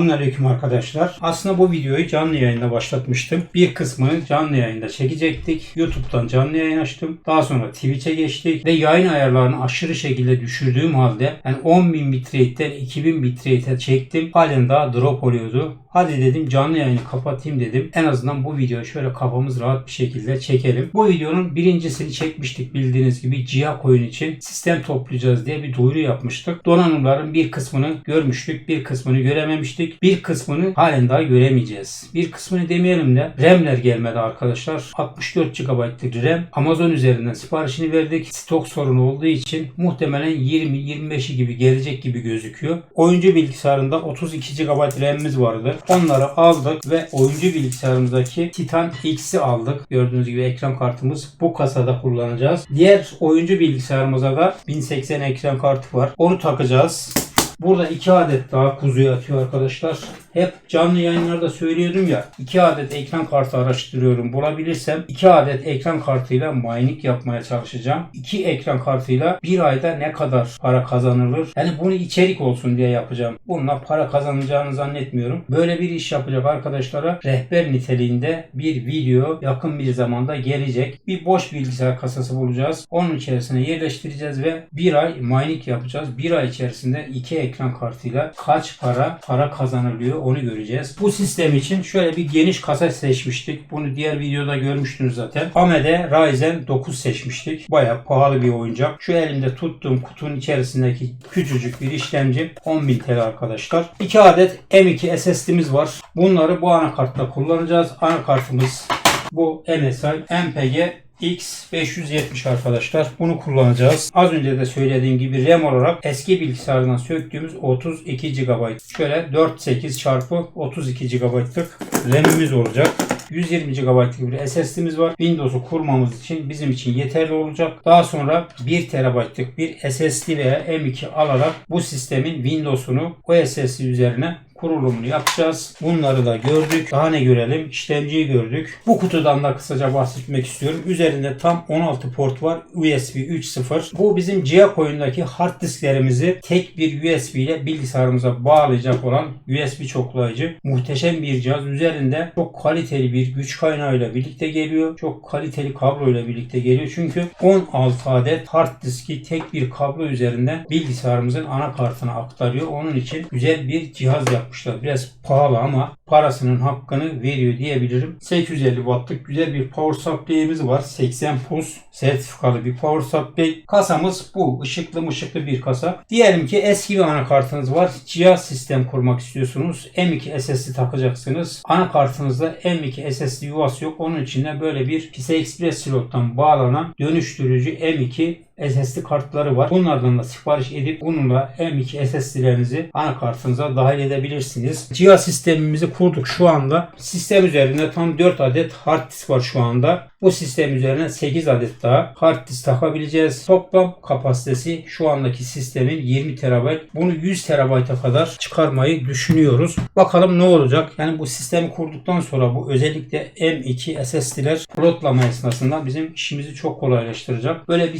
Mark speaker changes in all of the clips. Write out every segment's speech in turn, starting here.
Speaker 1: Selamünaleyküm arkadaşlar. Aslında bu videoyu canlı yayında başlatmıştım. Bir kısmını canlı yayında çekecektik. YouTube'dan canlı yayın açtım. Daha sonra Twitch'e geçtik ve yayın ayarlarını aşırı şekilde düşürdüğüm halde yani 10.000 bitrate'den 2000 bitrate'e çektim. Halen daha drop oluyordu. Hadi dedim canlı yayını kapatayım dedim. En azından bu videoyu şöyle kafamız rahat bir şekilde çekelim. Bu videonun birincisini çekmiştik bildiğiniz gibi Cia Coin için sistem toplayacağız diye bir duyuru yapmıştık. Donanımların bir kısmını görmüştük, bir kısmını görememiştik. Bir kısmını halen daha göremeyeceğiz. Bir kısmını demeyelim de RAM'ler gelmedi arkadaşlar. 64 GB'lık RAM Amazon üzerinden siparişini verdik. Stok sorunu olduğu için muhtemelen 20-25'i gibi gelecek gibi gözüküyor. Oyuncu bilgisayarında 32 GB RAM'imiz vardı. Onları aldık ve oyuncu bilgisayarımızdaki Titan X'i aldık. Gördüğünüz gibi ekran kartımız bu kasada kullanacağız. Diğer oyuncu bilgisayarımıza da 1080 ekran kartı var. Onu takacağız. Burada iki adet daha kuzuya atıyor arkadaşlar. Hep canlı yayınlarda söylüyordum ya. iki adet ekran kartı araştırıyorum. Bulabilirsem iki adet ekran kartıyla mining yapmaya çalışacağım. İki ekran kartıyla bir ayda ne kadar para kazanılır? Yani bunu içerik olsun diye yapacağım. Bununla para kazanacağını zannetmiyorum. Böyle bir iş yapacak arkadaşlara rehber niteliğinde bir video yakın bir zamanda gelecek. Bir boş bilgisayar kasası bulacağız. Onun içerisine yerleştireceğiz ve bir ay mining yapacağız. Bir ay içerisinde iki ekran kartıyla kaç para para kazanılıyor onu göreceğiz. Bu sistem için şöyle bir geniş kasa seçmiştik. Bunu diğer videoda görmüştünüz zaten. AMD Ryzen 9 seçmiştik. Baya pahalı bir oyuncak. Şu elimde tuttuğum kutunun içerisindeki küçücük bir işlemci 10.000 TL arkadaşlar. 2 adet M2 SSD'miz var. Bunları bu anakartta kullanacağız. Anakartımız bu MSI MPG X570 arkadaşlar. Bunu kullanacağız. Az önce de söylediğim gibi RAM olarak eski bilgisayardan söktüğümüz 32 GB. Şöyle 48 çarpı 32 GB'lık RAM'imiz olacak. 120 GB'lık bir SSD'miz var. Windows'u kurmamız için bizim için yeterli olacak. Daha sonra 1 TB'lık bir SSD veya M2 alarak bu sistemin Windows'unu o SSD üzerine kurulumunu yapacağız. Bunları da gördük. Daha ne görelim? İşlemciyi gördük. Bu kutudan da kısaca bahsetmek istiyorum. Üzerinde tam 16 port var. USB 3.0. Bu bizim Gia Coin'daki hard disklerimizi tek bir USB ile bilgisayarımıza bağlayacak olan USB çoklayıcı. Muhteşem bir cihaz. Üzerinde çok kaliteli bir güç kaynağıyla birlikte geliyor. Çok kaliteli kablo ile birlikte geliyor. Çünkü 16 adet hard diski tek bir kablo üzerinden bilgisayarımızın anakartına aktarıyor. Onun için güzel bir cihaz yapmışlar. Biraz pahalı ama parasının hakkını veriyor diyebilirim. 850 wattlık güzel bir power supply'imiz var. 80 pus sertifikalı bir power supply. Kasamız bu. Işıklı mışıklı bir kasa. Diyelim ki eski bir anakartınız var. Cihaz sistem kurmak istiyorsunuz. M2 SSD takacaksınız. Anakartınızda M2 SSD yuvası yok. Onun için de böyle bir PCI Express slottan bağlanan dönüştürücü M2 SSD kartları var. Bunlardan da sipariş edip bununla M2 SSD'lerinizi anakartınıza dahil edebilirsiniz. Cihaz sistemimizi kurduk şu anda. Sistem üzerinde tam 4 adet hard disk var şu anda. Bu sistem üzerine 8 adet daha hard disk takabileceğiz. Toplam kapasitesi şu andaki sistemin 20 TB. Bunu 100 TB'a kadar çıkarmayı düşünüyoruz. Bakalım ne olacak? Yani bu sistemi kurduktan sonra bu özellikle M2 SSD'ler pilotlama esnasında bizim işimizi çok kolaylaştıracak. Böyle bir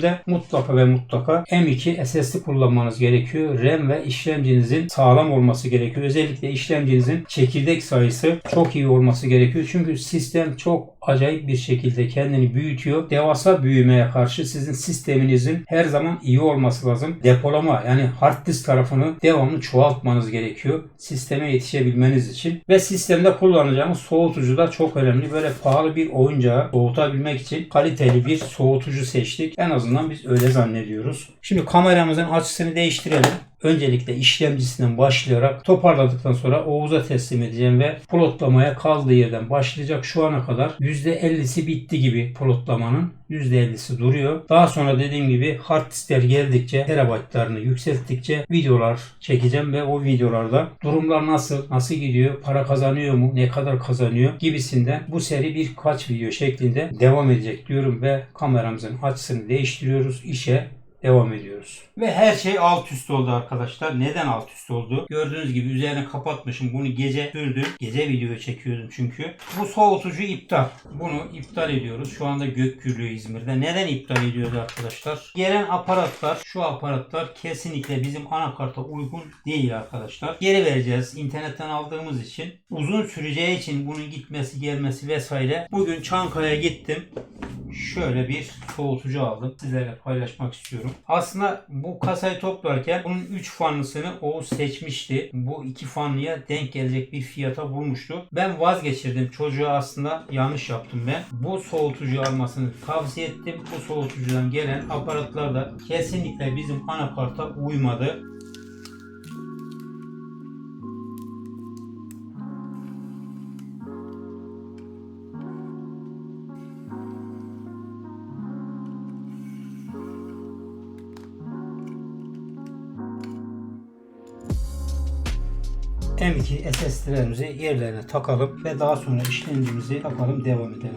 Speaker 1: sistemde mutlaka ve mutlaka M2 SSD kullanmanız gerekiyor. RAM ve işlemcinizin sağlam olması gerekiyor. Özellikle işlemcinizin çekirdek sayısı çok iyi olması gerekiyor. Çünkü sistem çok acayip bir şekilde kendini büyütüyor. Devasa büyümeye karşı sizin sisteminizin her zaman iyi olması lazım. Depolama yani hard disk tarafını devamlı çoğaltmanız gerekiyor. Sisteme yetişebilmeniz için. Ve sistemde kullanacağımız soğutucu da çok önemli. Böyle pahalı bir oyuncağı soğutabilmek için kaliteli bir soğutucu seçtik. En azından biz öyle zannediyoruz. Şimdi kameramızın açısını değiştirelim. Öncelikle işlemcisinden başlayarak toparladıktan sonra Oğuz'a teslim edeceğim ve plotlamaya kaldığı yerden başlayacak. Şu ana kadar %50'si bitti gibi plotlamanın. %50'si duruyor. Daha sonra dediğim gibi hard diskler geldikçe terabaytlarını yükselttikçe videolar çekeceğim ve o videolarda durumlar nasıl, nasıl gidiyor, para kazanıyor mu, ne kadar kazanıyor gibisinden bu seri birkaç video şeklinde devam edecek diyorum ve kameramızın açısını değiştiriyoruz. işe devam ediyoruz. Ve her şey alt üst oldu arkadaşlar. Neden alt üst oldu? Gördüğünüz gibi üzerine kapatmışım. Bunu gece sürdüm. Gece video çekiyordum çünkü. Bu soğutucu iptal. Bunu iptal ediyoruz. Şu anda gök gürlüyor İzmir'de. Neden iptal ediyoruz arkadaşlar? Gelen aparatlar, şu aparatlar kesinlikle bizim anakarta uygun değil arkadaşlar. Geri vereceğiz. İnternetten aldığımız için. Uzun süreceği için bunun gitmesi, gelmesi vesaire. Bugün Çankaya gittim şöyle bir soğutucu aldım. Sizlerle paylaşmak istiyorum. Aslında bu kasayı toplarken bunun 3 fanlısını Oğuz seçmişti. Bu iki fanlıya denk gelecek bir fiyata bulmuştu. Ben vazgeçirdim. Çocuğa aslında yanlış yaptım ben. Bu soğutucu almasını tavsiye ettim. Bu soğutucudan gelen aparatlar da kesinlikle bizim anakarta uymadı. M2 SSD'lerimizi yerlerine takalım ve daha sonra işlemcimizi takalım devam edelim.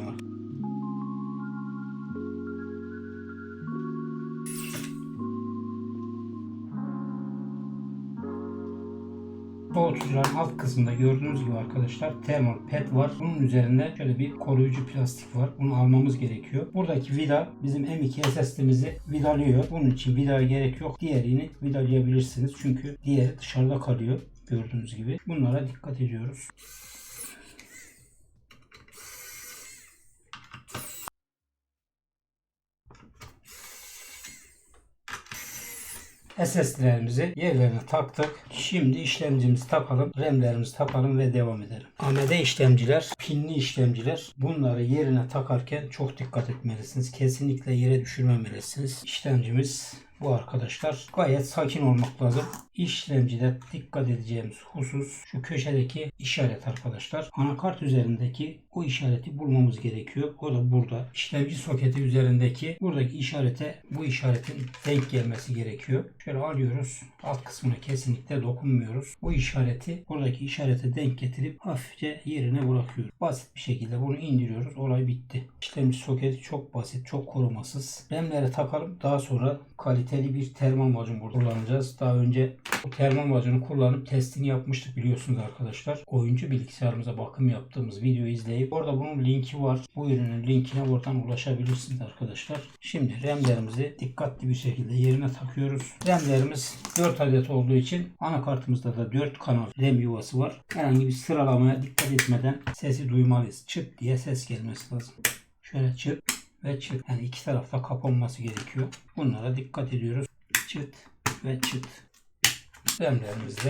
Speaker 1: Soğutucuların alt kısmında gördüğünüz gibi arkadaşlar termal pad var. Bunun üzerinde şöyle bir koruyucu plastik var. Bunu almamız gerekiyor. Buradaki vida bizim M2 SSD'mizi vidalıyor. Bunun için vida gerek yok. Diğerini vidalayabilirsiniz. Çünkü diğeri dışarıda kalıyor. Gördüğünüz gibi. Bunlara dikkat ediyoruz. SSD'lerimizi yerlerine taktık. Şimdi işlemcimizi takalım, RAM'lerimizi takalım ve devam edelim. AMD işlemciler, pinli işlemciler. Bunları yerine takarken çok dikkat etmelisiniz. Kesinlikle yere düşürmemelisiniz. İşlemcimiz bu arkadaşlar. Gayet sakin olmak lazım. İşlemcide dikkat edeceğimiz husus şu köşedeki işaret arkadaşlar. Anakart üzerindeki o işareti bulmamız gerekiyor. O da burada. İşlemci soketi üzerindeki buradaki işarete bu işaretin denk gelmesi gerekiyor. Şöyle alıyoruz. Alt kısmına kesinlikle dokunmuyoruz. Bu işareti buradaki işarete denk getirip hafifçe yerine bırakıyoruz. Basit bir şekilde bunu indiriyoruz. Olay bitti. İşlemci soketi çok basit, çok korumasız. RAM'lere takalım. Daha sonra kaliteli bir termal macun burada kullanacağız. Daha önce bu termal macunu kullanıp testini yapmıştık biliyorsunuz arkadaşlar. Oyuncu bilgisayarımıza bakım yaptığımız videoyu izleyip orada bunun linki var. Bu ürünün linkine oradan ulaşabilirsiniz arkadaşlar. Şimdi RAM'lerimizi dikkatli bir şekilde yerine takıyoruz. RAM'lerimiz 4 adet olduğu için anakartımızda da 4 kanal RAM yuvası var. Herhangi bir sıralamaya dikkat etmeden sesi duymalıyız. Çıt diye ses gelmesi lazım. Şöyle çıt ve çıt. Yani iki tarafta kapanması gerekiyor. Bunlara dikkat ediyoruz. Çıt ve çıt. RAM'lerimiz de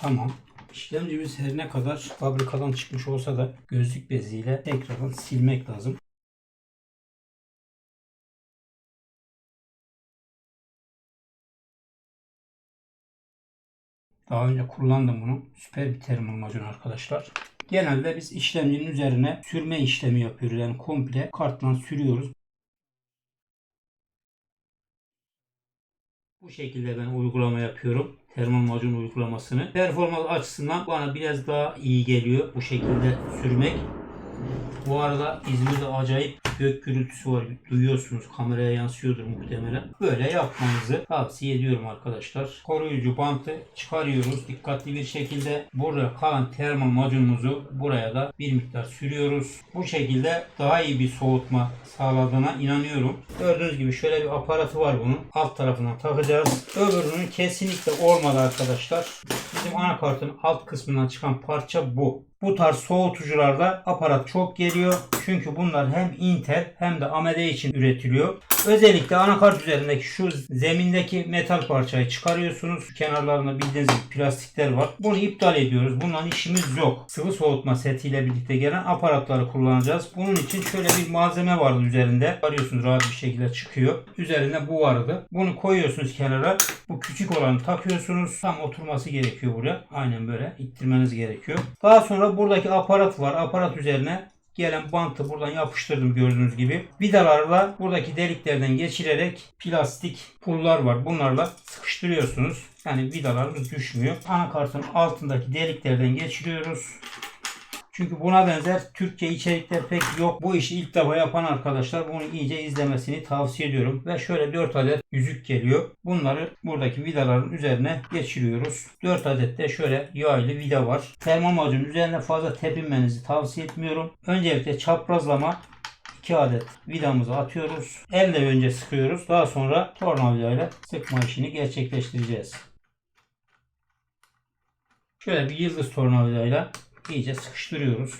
Speaker 1: tamam. İşlemcimiz her ne kadar fabrikadan çıkmış olsa da gözlük beziyle tekrardan silmek lazım. Daha önce kullandım bunu. Süper bir termal macun arkadaşlar. Genelde biz işlemcinin üzerine sürme işlemi yapıyoruz. Yani komple kartla sürüyoruz. Bu şekilde ben uygulama yapıyorum. Termal macun uygulamasını. Performans açısından bana biraz daha iyi geliyor bu şekilde sürmek. Bu arada İzmir'de acayip gök gürültüsü var. Duyuyorsunuz. Kameraya yansıyordur muhtemelen. Böyle yapmanızı tavsiye ediyorum arkadaşlar. Koruyucu bantı çıkarıyoruz. Dikkatli bir şekilde buraya kalan termal macunumuzu buraya da bir miktar sürüyoruz. Bu şekilde daha iyi bir soğutma sağladığına inanıyorum. Gördüğünüz gibi şöyle bir aparatı var bunun. Alt tarafından takacağız. Öbürünün kesinlikle olmadı arkadaşlar. Bizim anakartın alt kısmından çıkan parça bu. Bu tarz soğutucularda aparat çok geliyor. Çünkü bunlar hem Intel hem de AMD için üretiliyor. Özellikle anakart üzerindeki şu zemindeki metal parçayı çıkarıyorsunuz. Kenarlarında bildiğiniz gibi plastikler var. Bunu iptal ediyoruz. Bundan işimiz yok. Sıvı soğutma setiyle birlikte gelen aparatları kullanacağız. Bunun için şöyle bir malzeme vardı üzerinde. Arıyorsunuz rahat bir şekilde çıkıyor. Üzerinde bu vardı. Bunu koyuyorsunuz kenara. Bu küçük olanı takıyorsunuz. Tam oturması gerekiyor buraya. Aynen böyle ittirmeniz gerekiyor. Daha sonra buradaki aparat var. Aparat üzerine gelen bantı buradan yapıştırdım gördüğünüz gibi. Vidalarla buradaki deliklerden geçirerek plastik pullar var. Bunlarla sıkıştırıyorsunuz. Yani vidalarımız düşmüyor. Anakartın altındaki deliklerden geçiriyoruz. Çünkü buna benzer Türkçe içerikler pek yok. Bu işi ilk defa yapan arkadaşlar bunu iyice izlemesini tavsiye ediyorum. Ve şöyle 4 adet yüzük geliyor. Bunları buradaki vidaların üzerine geçiriyoruz. 4 adet de şöyle yaylı vida var. Termomacın üzerine fazla tepinmenizi tavsiye etmiyorum. Öncelikle çaprazlama 2 adet vidamızı atıyoruz. Elle önce sıkıyoruz. Daha sonra tornavidayla sıkma işini gerçekleştireceğiz. Şöyle bir yıldız tornavidayla iyice sıkıştırıyoruz.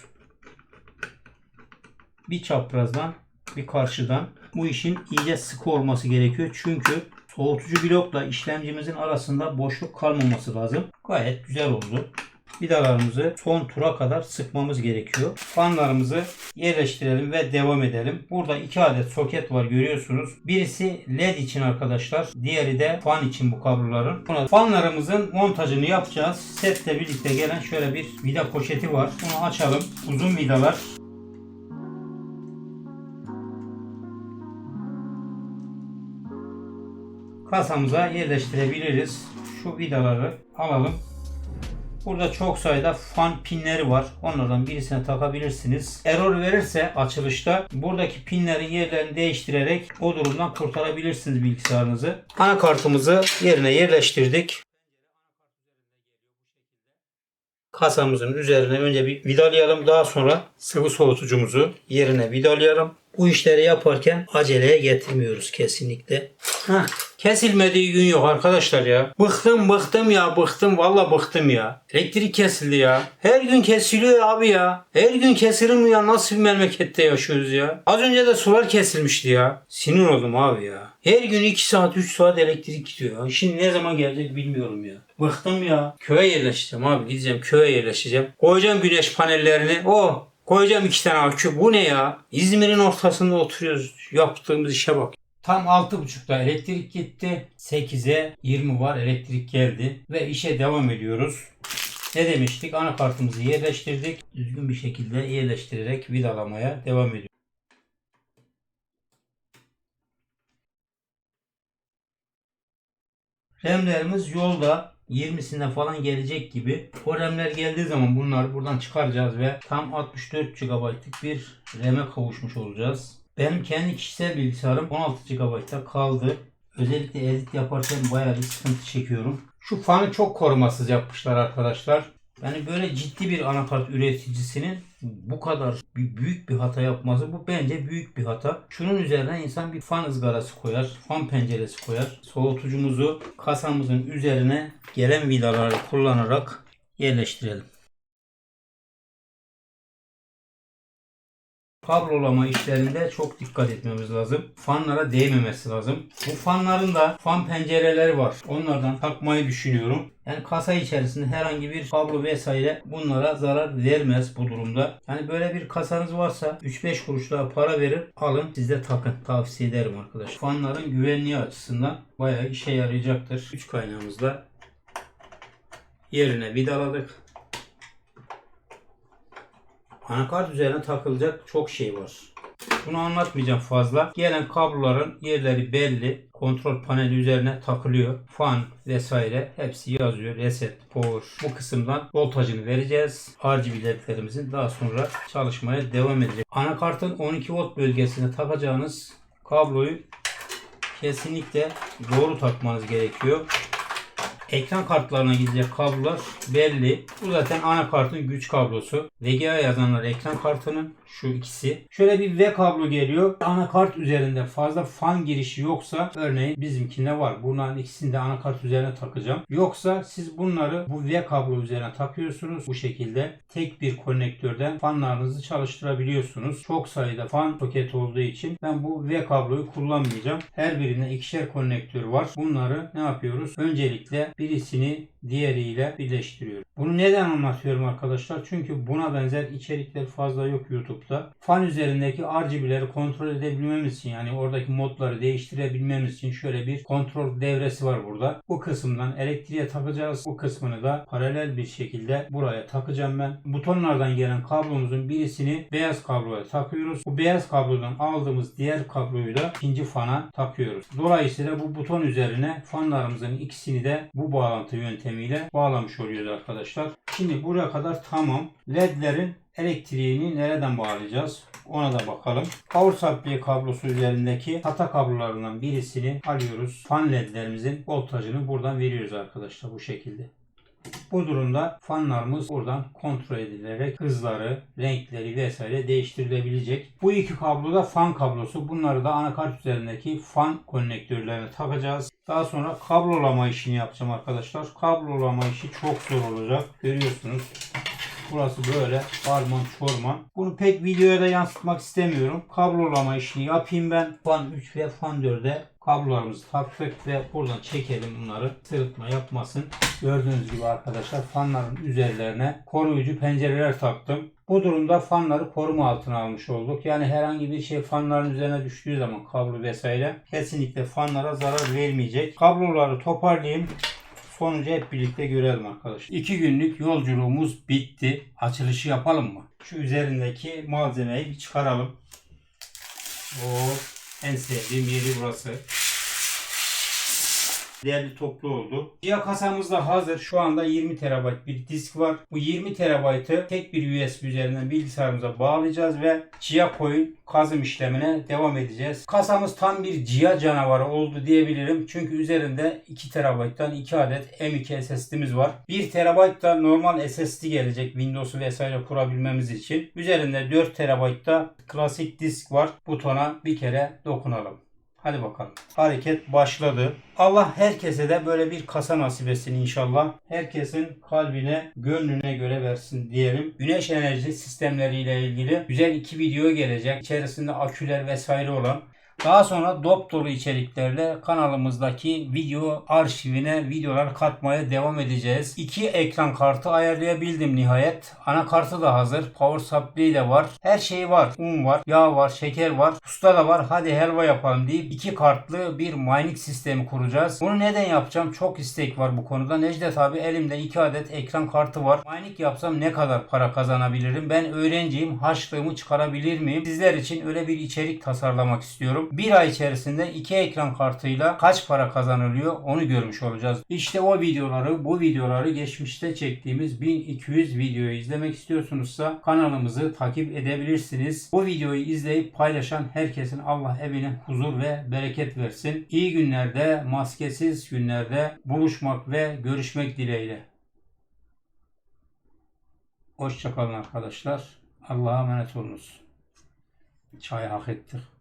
Speaker 1: Bir çaprazdan bir karşıdan. Bu işin iyice sıkı olması gerekiyor. Çünkü soğutucu blokla işlemcimizin arasında boşluk kalmaması lazım. Gayet güzel oldu. Vidalarımızı son tura kadar sıkmamız gerekiyor. Fanlarımızı yerleştirelim ve devam edelim. Burada iki adet soket var görüyorsunuz. Birisi led için arkadaşlar. Diğeri de fan için bu kabloların. Buna fanlarımızın montajını yapacağız. Setle birlikte gelen şöyle bir vida poşeti var. Bunu açalım. Uzun vidalar. Kasamıza yerleştirebiliriz. Şu vidaları alalım. Burada çok sayıda fan pinleri var. Onlardan birisine takabilirsiniz. Error verirse açılışta buradaki pinlerin yerlerini değiştirerek o durumdan kurtarabilirsiniz bilgisayarınızı. Anakartımızı yerine yerleştirdik. Kasamızın üzerine önce bir vidalayalım. Daha sonra sıvı soğutucumuzu yerine vidalayalım. Bu işleri yaparken aceleye getirmiyoruz kesinlikle. Heh, kesilmediği gün yok arkadaşlar ya. Bıktım bıktım ya bıktım valla bıktım ya. Elektrik kesildi ya. Her gün kesiliyor abi ya. Her gün kesilir ya? Nasıl bir memlekette yaşıyoruz ya? Az önce de sular kesilmişti ya. Sinir oldum abi ya. Her gün 2 saat 3 saat elektrik gidiyor. Şimdi ne zaman gelecek bilmiyorum ya. Bıktım ya. Köye yerleşeceğim abi. Gideceğim köye yerleşeceğim. Koyacağım güneş panellerini. Oh Koyacağım iki tane akü. Bu ne ya? İzmir'in ortasında oturuyoruz. Yaptığımız işe bak. Tam 6.30'da elektrik gitti. 8'e 20 var elektrik geldi. Ve işe devam ediyoruz. Ne demiştik? Anakartımızı yerleştirdik. Düzgün bir şekilde yerleştirerek vidalamaya devam ediyoruz. RAM'lerimiz yolda 20'sine falan gelecek gibi. O RAM'ler geldiği zaman bunları buradan çıkaracağız ve tam 64 GB'lık bir RAM'e kavuşmuş olacağız. Benim kendi kişisel bilgisayarım 16 GB'da kaldı. Özellikle edit yaparken bayağı bir sıkıntı çekiyorum. Şu fanı çok korumasız yapmışlar arkadaşlar. Yani böyle ciddi bir anakart üreticisinin bu kadar büyük bir hata yapması bu bence büyük bir hata. Şunun üzerine insan bir fan ızgarası koyar, fan penceresi koyar. Soğutucumuzu kasamızın üzerine gelen vidaları kullanarak yerleştirelim. Kablolama işlerinde çok dikkat etmemiz lazım. Fanlara değmemesi lazım. Bu fanların da fan pencereleri var. Onlardan takmayı düşünüyorum. Yani kasa içerisinde herhangi bir kablo vesaire bunlara zarar vermez bu durumda. Yani böyle bir kasanız varsa 3-5 kuruş daha para verip alın siz de takın. Tavsiye ederim arkadaşlar. Fanların güvenliği açısından bayağı işe yarayacaktır. 3 kaynağımızla yerine vidaladık. Anakart üzerine takılacak çok şey var. Bunu anlatmayacağım fazla. Gelen kabloların yerleri belli. Kontrol paneli üzerine takılıyor. Fan vesaire hepsi yazıyor. Reset, power. Bu kısımdan voltajını vereceğiz. RGB ledlerimizin daha sonra çalışmaya devam edecek. Anakartın 12 volt bölgesine takacağınız kabloyu kesinlikle doğru takmanız gerekiyor. Ekran kartlarına gidecek kablolar belli. Bu zaten anakartın güç kablosu. VGA yazanlar ekran kartının şu ikisi. Şöyle bir V kablo geliyor. Anakart üzerinde fazla fan girişi yoksa örneğin bizimkinde var. Bunların ikisini de anakart üzerine takacağım. Yoksa siz bunları bu V kablo üzerine takıyorsunuz. Bu şekilde tek bir konnektörden fanlarınızı çalıştırabiliyorsunuz. Çok sayıda fan soket olduğu için ben bu V kabloyu kullanmayacağım. Her birine ikişer konnektör var. Bunları ne yapıyoruz? Öncelikle birisini diğeriyle birleştiriyorum. Bunu neden anlatıyorum arkadaşlar? Çünkü buna benzer içerikler fazla yok YouTube'da. Fan üzerindeki RGB'leri kontrol edebilmemiz için yani oradaki modları değiştirebilmemiz için şöyle bir kontrol devresi var burada. Bu kısımdan elektriğe takacağız. Bu kısmını da paralel bir şekilde buraya takacağım ben. Butonlardan gelen kablomuzun birisini beyaz kabloya takıyoruz. Bu beyaz kablodan aldığımız diğer kabloyu da ikinci fana takıyoruz. Dolayısıyla bu buton üzerine fanlarımızın ikisini de bu bağlantı yöntemi sistemiyle bağlamış oluyoruz arkadaşlar. Şimdi buraya kadar tamam. LED'lerin elektriğini nereden bağlayacağız? Ona da bakalım. Power supply kablosu üzerindeki SATA kablolarından birisini alıyoruz. Fan ledlerimizin voltajını buradan veriyoruz arkadaşlar bu şekilde. Bu durumda fanlarımız buradan kontrol edilerek hızları, renkleri vesaire değiştirilebilecek. Bu iki kablo da fan kablosu. Bunları da anakart üzerindeki fan konnektörlerine takacağız. Daha sonra kablolama işini yapacağım arkadaşlar. Kablolama işi çok zor olacak. Görüyorsunuz. Burası böyle harman çorman. Bunu pek videoya da yansıtmak istemiyorum. Kablolama işini yapayım ben. Fan 3 ve fan 4'e kablolarımızı taktık ve buradan çekelim bunları. Sırıtma yapmasın. Gördüğünüz gibi arkadaşlar fanların üzerlerine koruyucu pencereler taktım. Bu durumda fanları koruma altına almış olduk. Yani herhangi bir şey fanların üzerine düştüğü zaman kablo vesaire kesinlikle fanlara zarar vermeyecek. Kabloları toparlayayım. Sonucu hep birlikte görelim arkadaşlar. İki günlük yolculuğumuz bitti. Açılışı yapalım mı? Şu üzerindeki malzemeyi bir çıkaralım. O en sevdiğim yeri burası. Değerli toplu oldu. Dia kasamız da hazır. Şu anda 20 TB bir disk var. Bu 20 TB'ı tek bir USB üzerinden bilgisayarımıza bağlayacağız ve Chia Coin kazım işlemine devam edeceğiz. Kasamız tam bir Chia canavarı oldu diyebilirim. Çünkü üzerinde 2 TB'dan 2 adet M2 SSD'miz var. 1 TB da normal SSD gelecek Windows'u vesaire kurabilmemiz için. Üzerinde 4 TB da klasik disk var. Butona bir kere dokunalım. Hadi bakalım. Hareket başladı. Allah herkese de böyle bir kasa nasip etsin inşallah. Herkesin kalbine, gönlüne göre versin diyelim. Güneş enerji sistemleriyle ilgili güzel iki video gelecek. İçerisinde aküler vesaire olan. Daha sonra dop dolu içeriklerle kanalımızdaki video arşivine videolar katmaya devam edeceğiz. İki ekran kartı ayarlayabildim nihayet. Anakartı da hazır. Power supply de var. Her şey var. Un var, yağ var, şeker var. Usta da var. Hadi helva yapalım deyip iki kartlı bir mining sistemi kuracağız. Bunu neden yapacağım? Çok istek var bu konuda. Necdet abi elimde iki adet ekran kartı var. Mining yapsam ne kadar para kazanabilirim? Ben öğrenciyim. Harçlığımı çıkarabilir miyim? Sizler için öyle bir içerik tasarlamak istiyorum bir ay içerisinde iki ekran kartıyla kaç para kazanılıyor onu görmüş olacağız. İşte o videoları, bu videoları geçmişte çektiğimiz 1200 videoyu izlemek istiyorsunuzsa kanalımızı takip edebilirsiniz. Bu videoyu izleyip paylaşan herkesin Allah evine huzur ve bereket versin. İyi günlerde, maskesiz günlerde buluşmak ve görüşmek dileğiyle. Hoşçakalın arkadaşlar. Allah'a emanet olunuz. Çay hak ettik.